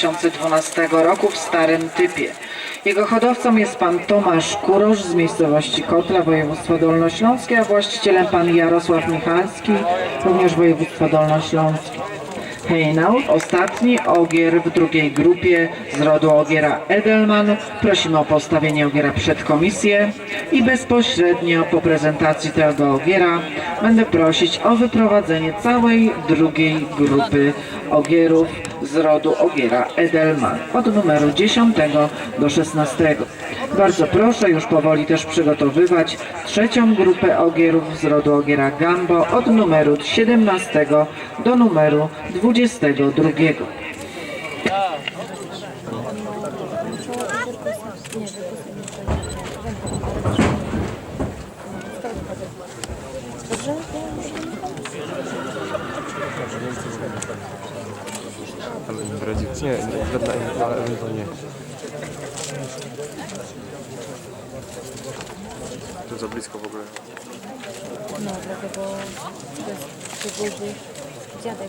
2012 roku w starym typie. Jego hodowcą jest pan Tomasz Kurosz z miejscowości Kotla, województwo dolnośląskie, a właścicielem pan Jarosław Michalski, również województwo dolnośląskie. Hejnał, ostatni ogier w drugiej grupie z rodu ogiera Edelman. Prosimy o postawienie ogiera przed komisję i bezpośrednio po prezentacji tego ogiera będę prosić o wyprowadzenie całej drugiej grupy ogierów z rodu ogiera Edelman od numeru 10 do 16. Bardzo proszę już powoli też przygotowywać trzecią grupę ogierów z rodu ogiera Gambo od numeru 17 do numeru 22. Tam im radzi. Nie, im, ale ewentualnie. Tu za blisko w ogóle. No, dlatego to jest przyburzy dziadek.